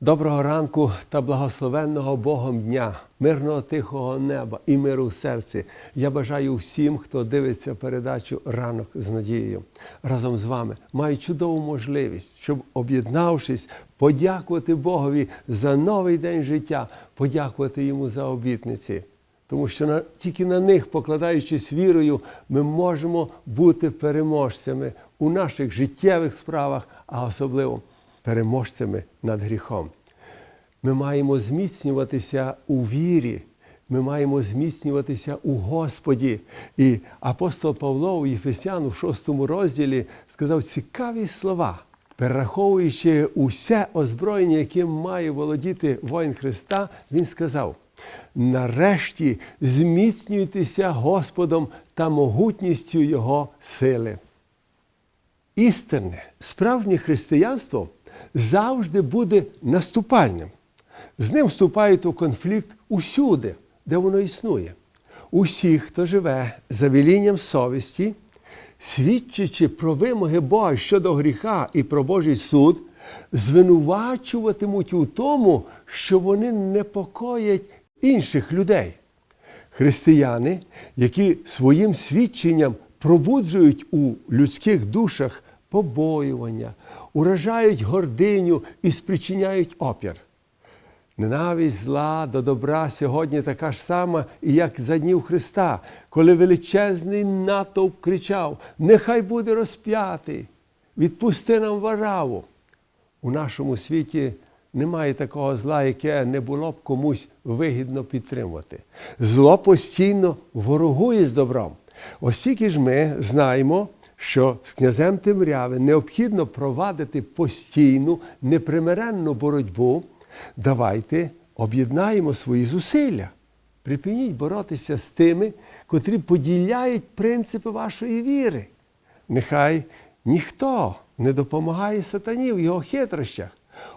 Доброго ранку та благословенного Богом дня, мирного тихого неба і миру в серці. Я бажаю всім, хто дивиться передачу ранок з надією. Разом з вами маю чудову можливість, щоб об'єднавшись, подякувати Богові за новий день життя, подякувати йому за обітниці. Тому що на, тільки на них, покладаючись вірою, ми можемо бути переможцями у наших життєвих справах, а особливо переможцями над гріхом. Ми маємо зміцнюватися у вірі, ми маємо зміцнюватися у Господі. І апостол Павло у Єфесяну в 6 розділі сказав цікаві слова, перераховуючи усе озброєння, яким має володіти воїн Христа, він сказав. Нарешті зміцнюйтеся Господом та могутністю Його сили. Істинне, справжнє християнство завжди буде наступальним. З ним вступають у конфлікт усюди, де воно існує. Усі, хто живе за велінням совісті, свідчачи про вимоги Бога щодо гріха і про Божий суд, звинувачуватимуть у тому, що вони непокоять інших людей. Християни, які своїм свідченням пробуджують у людських душах побоювання, уражають гординю і спричиняють опір. Ненависть зла до добра сьогодні така ж сама, як за днів Христа, коли величезний натовп кричав: Нехай буде розп'ятий, відпусти нам вараву. У нашому світі немає такого зла, яке не було б комусь вигідно підтримувати. Зло постійно ворогує з добром. Ось тільки ж ми знаємо, що з князем Тимряви необхідно провадити постійну, непримиренну боротьбу. Давайте об'єднаємо свої зусилля. Припиніть боротися з тими, котрі поділяють принципи вашої віри. Нехай ніхто не допомагає сатані в його хитрощах.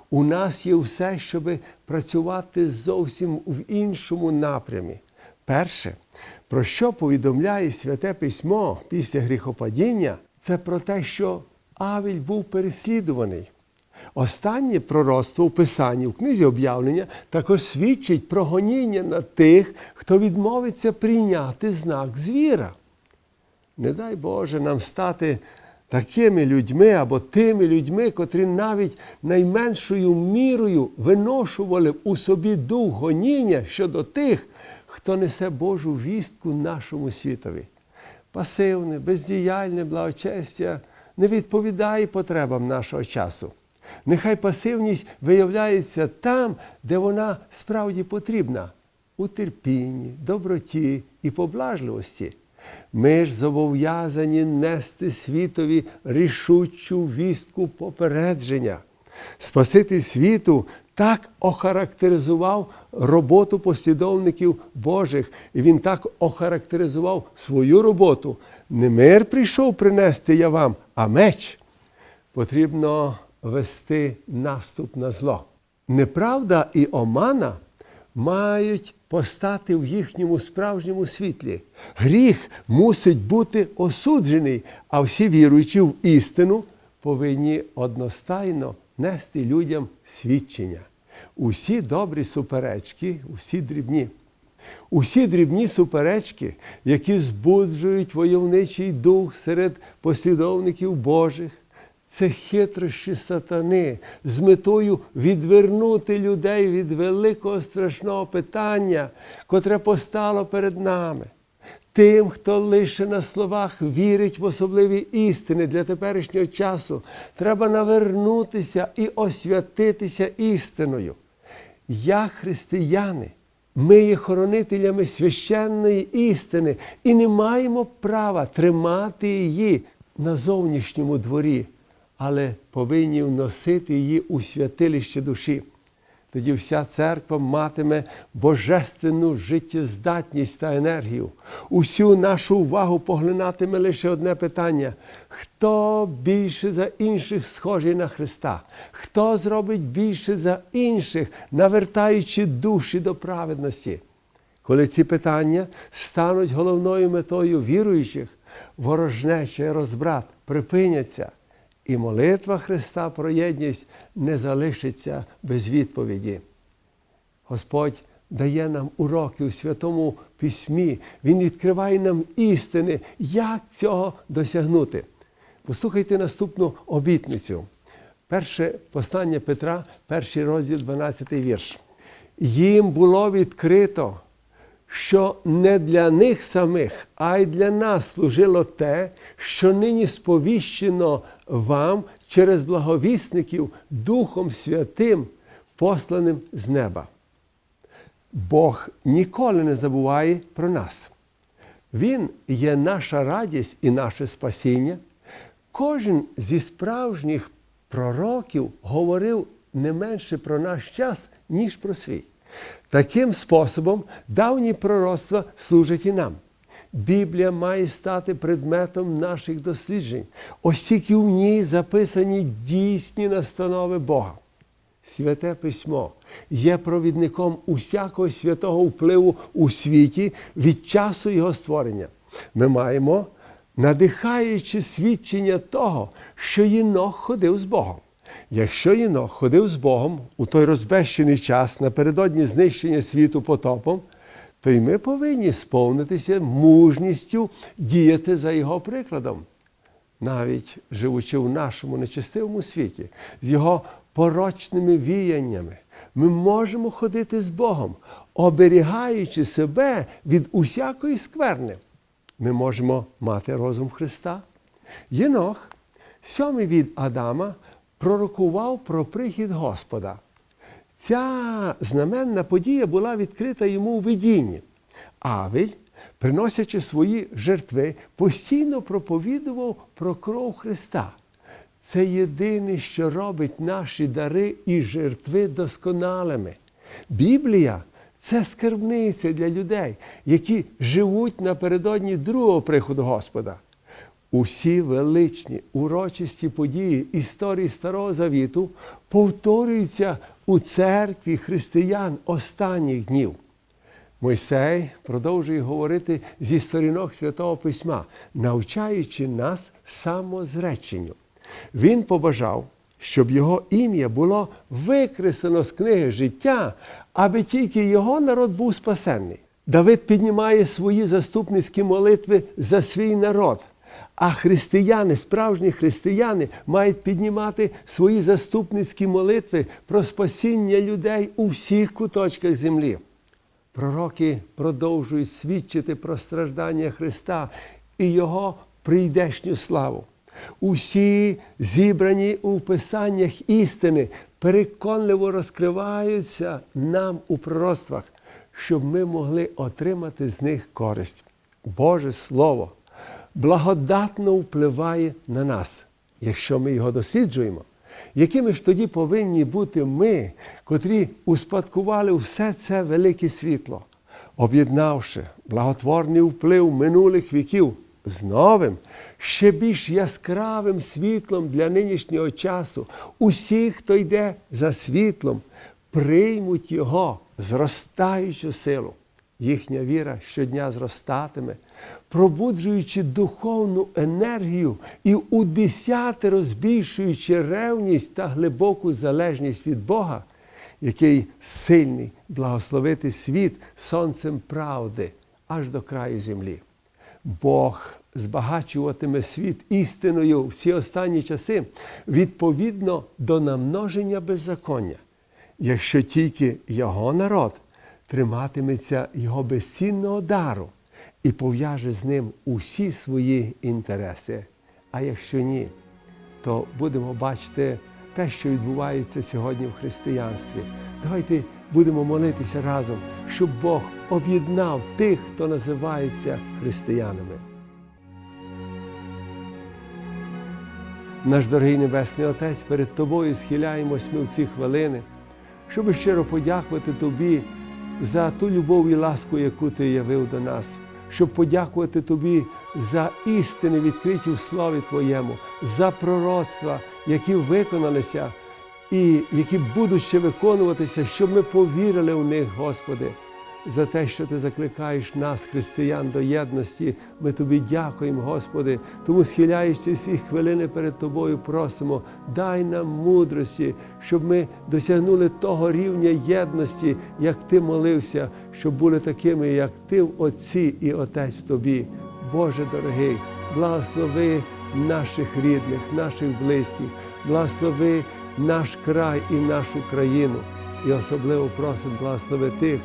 У нас є все, щоб працювати зовсім в іншому напрямі. Перше, про що повідомляє Святе Письмо після гріхопадіння, це про те, що Авіль був переслідуваний. Останнє пророцтво в Писанні в книзі об'явлення також свідчить про гоніння на тих, хто відмовиться прийняти знак звіра. Не дай Боже нам стати такими людьми або тими людьми, котрі навіть найменшою мірою виношували у собі дух гоніння щодо тих, хто несе Божу вістку нашому світові. Пасивне, бездіяльне благочестя не відповідає потребам нашого часу. Нехай пасивність виявляється там, де вона справді потрібна у терпінні, доброті і поблажливості. Ми ж зобов'язані нести світові рішучу вістку попередження. Спаситель світу так охарактеризував роботу послідовників Божих, і він так охарактеризував свою роботу. Не мир прийшов принести я вам, а меч. Потрібно вести наступ на зло. Неправда і омана мають постати в їхньому справжньому світлі. Гріх мусить бути осуджений, а всі віруючі в істину повинні одностайно нести людям свідчення. Усі добрі суперечки, усі дрібні. Усі дрібні суперечки, які збуджують войовничий дух серед послідовників Божих, це хитрощі сатани з метою відвернути людей від великого страшного питання, котре постало перед нами. Тим, хто лише на словах вірить в особливі істини для теперішнього часу, треба навернутися і освятитися істиною. Як християни, ми є хоронителями священної істини і не маємо права тримати її на зовнішньому дворі, але повинні вносити її у святилище душі. Тоді вся церква матиме божественну життєздатність та енергію. Усю нашу увагу поглинатиме лише одне питання: хто більше за інших схожий на Христа? Хто зробить більше за інших, навертаючи душі до праведності? Коли ці питання стануть головною метою віруючих, ворожнеча і розбрат припиняться і молитва Христа про єдність не залишиться без відповіді. Господь дає нам уроки у Святому Письмі. Він відкриває нам істини, як цього досягнути. Послухайте наступну обітницю. Перше послання Петра, перший розділ, 12 вірш. Їм було відкрито, що не для них самих, а й для нас служило те, що нині сповіщено вам через благовісників Духом Святим, посланим з неба. Бог ніколи не забуває про нас. Він є наша радість і наше спасіння. Кожен зі справжніх пророків говорив не менше про наш час, ніж про свій. Таким способом давні пророцтва служать і нам. Біблія має стати предметом наших досліджень, оскільки в ній записані дійсні настанови Бога. Святе письмо є провідником усякого святого впливу у світі від часу його створення. Ми маємо надихаюче свідчення того, що Єнох ходив з Богом. Якщо Єнох ходив з Богом у той розбещений час напередодні знищення світу потопом, то й ми повинні сповнитися мужністю діяти за його прикладом навіть живучи в нашому нечестивому світі, з його порочними віяннями, ми можемо ходити з Богом, оберігаючи себе від усякої скверни. Ми можемо мати розум Христа. Єнох, сьомий від Адама, пророкував про прихід Господа. Ця знаменна подія була відкрита йому у видінні. Авель, приносячи свої жертви, постійно проповідував про кров Христа. Це єдине, що робить наші дари і жертви досконалими. Біблія це скарбниця для людей, які живуть напередодні другого приходу Господа. Усі величні урочисті події історії Старого Завіту повторюються у церкві християн останніх днів. Мойсей продовжує говорити зі сторінок Святого Письма, навчаючи нас самозреченню. Він побажав, щоб його ім'я було викреслено з книги життя, аби тільки його народ був спасенний. Давид піднімає свої заступницькі молитви за свій народ. А християни, справжні християни, мають піднімати свої заступницькі молитви про спасіння людей у всіх куточках землі. Пророки продовжують свідчити про страждання Христа і Його прийдешню славу. Усі зібрані у писаннях істини переконливо розкриваються нам у пророцтвах, щоб ми могли отримати з них користь. Боже Слово благодатно впливає на нас, якщо ми його досліджуємо. Якими ж тоді повинні бути ми, котрі успадкували все це велике світло, об'єднавши благотворний вплив минулих віків з новим, ще більш яскравим світлом для нинішнього часу, усі, хто йде за світлом, приймуть його зростаючу силу. Їхня віра щодня зростатиме, пробуджуючи духовну енергію і у десятеро збільшуючи ревність та глибоку залежність від Бога, який сильний благословити світ сонцем правди аж до краю землі. Бог збагачуватиме світ істиною всі останні часи відповідно до намноження беззаконня, якщо тільки його народ триматиметься його безцінного дару і пов'яже з ним усі свої інтереси. А якщо ні, то будемо бачити те, що відбувається сьогодні в християнстві. Давайте будемо молитися разом, щоб Бог об'єднав тих, хто називається християнами. Наш дорогий Небесний Отець, перед Тобою схиляємось ми в ці хвилини, щоб щиро подякувати Тобі за ту любов і ласку, яку Ти явив до нас, щоб подякувати Тобі за істини, відкриті в Слові Твоєму, за пророцтва, які виконалися і які будуть ще виконуватися, щоб ми повірили в них, Господи. За те, що ти закликаєш нас, християн, до єдності. Ми тобі дякуємо, Господи. Тому схиляючись ці хвилини перед Тобою, просимо, дай нам мудрості, щоб ми досягнули того рівня єдності, як Ти молився, щоб були такими, як Ти в Отці і Отець в Тобі. Боже дорогий, благослови наших рідних, наших близьких, благослови наш край і нашу країну. І особливо просимо благослови тих,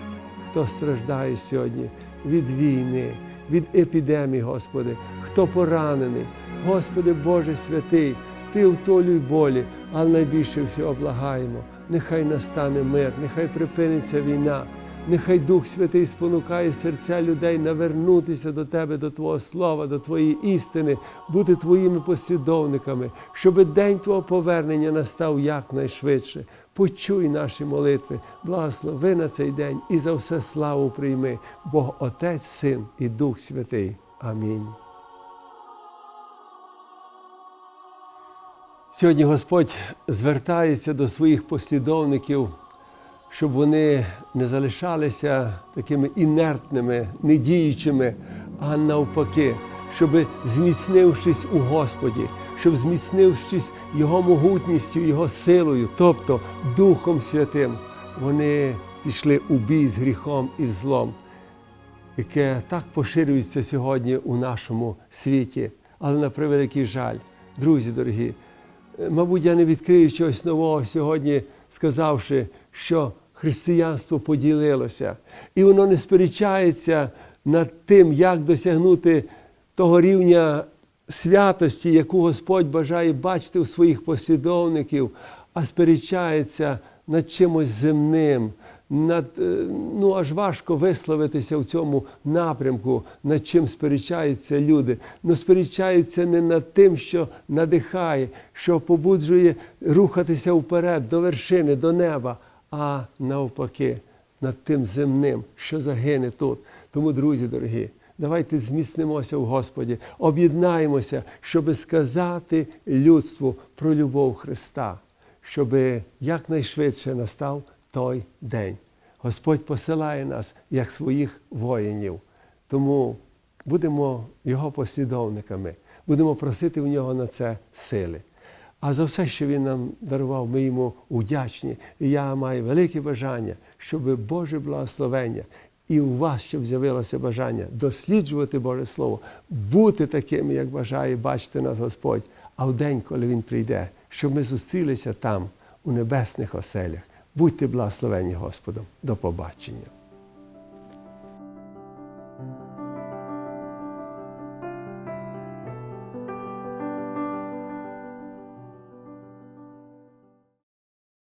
хто страждає сьогодні від війни, від епідемії, Господи, хто поранений. Господи Боже святий, Ти втолюй болі, але найбільше всього благаємо. Нехай настане мир, нехай припиниться війна. Нехай Дух Святий спонукає серця людей навернутися до Тебе, до Твого Слова, до Твоєї істини, бути Твоїми послідовниками, щоб день Твого повернення настав якнайшвидше. Почуй наші молитви, благослови на цей день і за все славу прийми, Бог Отець, Син і Дух Святий. Амінь. Сьогодні Господь звертається до своїх послідовників, щоб вони не залишалися такими інертними, недіючими, а навпаки, щоб зміцнившись у Господі, щоб зміцнившись Його могутністю, Його силою, тобто Духом Святим, вони пішли у бій з гріхом і злом, яке так поширюється сьогодні у нашому світі. Але на превеликий жаль, друзі дорогі, мабуть, я не відкрию чогось нового сьогодні, сказавши, що християнство поділилося, і воно не сперечається над тим, як досягнути того рівня святості, яку Господь бажає бачити у своїх послідовників, а сперечається над чимось земним. Над, е, ну аж важко висловитися в цьому напрямку, над чим сперечаються люди. Ну сперечаються не над тим, що надихає, що побуджує рухатися вперед до вершини, до неба, а навпаки, над тим земним, що загине тут. Тому, друзі дорогі, давайте зміцнимося в Господі, об'єднаємося, щоби сказати людству про любов Христа, щоби якнайшвидше настав той день. Господь посилає нас як своїх воїнів. Тому будемо Його послідовниками, будемо просити в нього на це сили. А за все, що Він нам дарував, ми йому вдячні. І я маю велике бажання, щоб Боже благословення і у вас, щоб з'явилося бажання досліджувати Боже Слово, бути такими, як бажає бачити нас Господь, а в день, коли Він прийде, щоб ми зустрілися там, у небесних оселях. Будьте благословені Господом. До побачення.